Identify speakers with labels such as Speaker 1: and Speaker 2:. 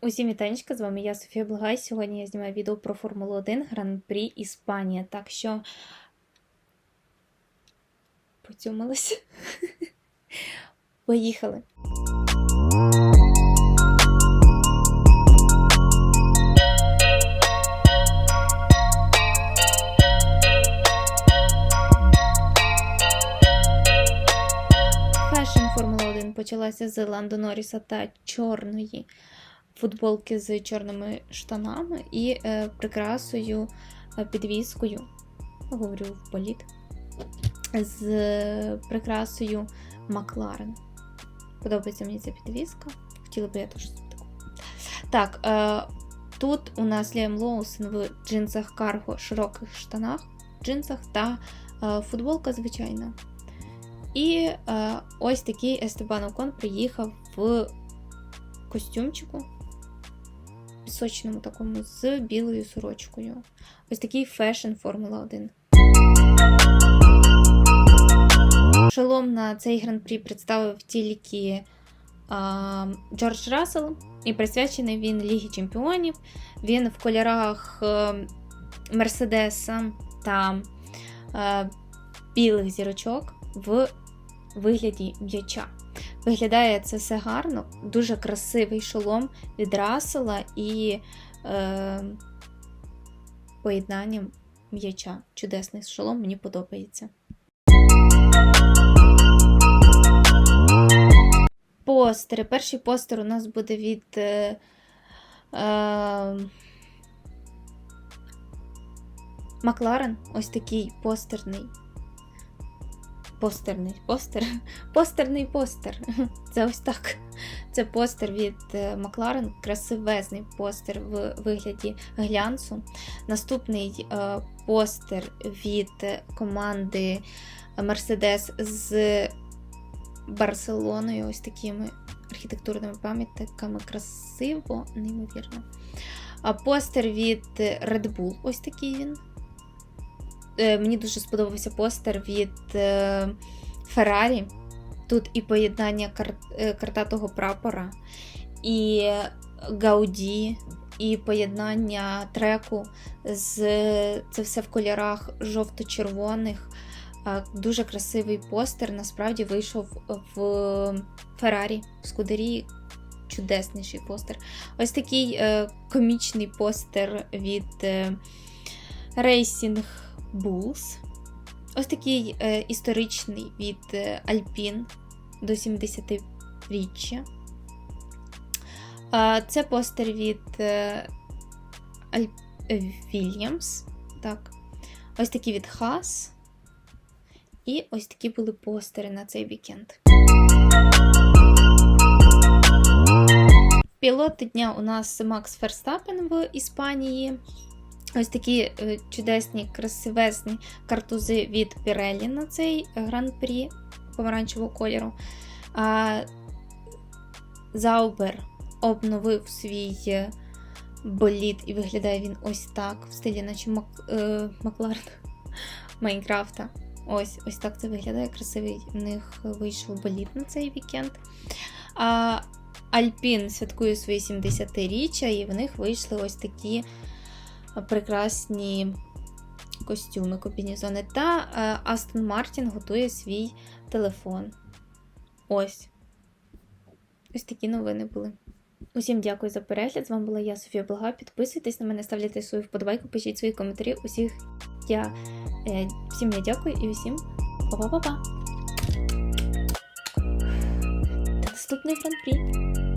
Speaker 1: Усім вітанечка, з вами я Софія Благай. Сьогодні я знімаю відео про Формулу 1 Гран-прі Іспанія. Так що поцюмилась. Поїхали. Фешн Формула 1 почалася з Ландо Норріса та чорної футболки з чорними штанами і е, прикрасою, е, підвіскою, говорю в боліт, з е, прикрасою Макларен. Подобається мені ця підвіска. Хотіла би я теж таку. Так, тут у нас Ліам Лоусон в джинсах карго, широких штанах, джинсах та футболка звичайна. І е, ось такий Естебан Окон приїхав в костюмчику пісочному такому з білою сорочкою. Ось такий фешн Формула 1. Шолом на цей гран-прі представив тільки а, Джордж Рассел, і присвячений він Лігі Чемпіонів. Він в кольорах е, Мерседеса та е, білих зірочок в вигляді м'яча. Виглядає це все гарно, дуже красивий шолом від Рассела і е, поєднанням м'яча. Чудесний шолом, мені подобається. Постери. Перший постер у нас буде від е, е, Макларен. Ось такий постерний. Постерний постер. Постерний постер. Це ось так. Це постер від е, Макларен, красивезний постер в вигляді глянцу. Наступний е, постер від команди Mercedes з Барселоною, ось такими архітектурними пам'ятниками. Красиво, неймовірно. Постер від Red Bull, ось такий він. Е, Мені дуже сподобався постер від е, Ferrari. Тут і поєднання е, картатого прапора, і Гауді, і поєднання треку з це все в кольорах жовто-червоних. Дуже красивий постер. Насправді вийшов в Феррарі, в Скудері. Чудесніший постер. Ось такий комічний постер від Racing Bulls. Ось такий е, історичний від е, Alpine до 70-річчя. Е, це постер від е, Аль... е, Williams. Так. Ось такі від Haas. І ось такі були постери на цей вікенд. Пілот дня у нас Макс Ферстапен в Іспанії. Ось такі е, чудесні, красивезні картузи від Pirelli на цей гран-прі помаранчевого кольору. А Заубер обновив свій е, болід, і виглядає він ось так, в стилі, наче Мак, е, Макларен Майнкрафта. Ось ось так це виглядає. Красивий в них вийшов болід на цей вікенд. А Альпін святкує свої 70-річчя, і в них вийшли ось такі прекрасні костюми, комбінезони. Та Астон Мартін готує свій телефон. Ось. Ось такі новини були. Усім дякую за перегляд. З вами була я, Софія Блага. Підписуйтесь на мене, ставляйте свою вподобайку, пишіть свої коментарі. Усіх я е, всім я дякую і усім па-па-па-па. До наступний гран-прі.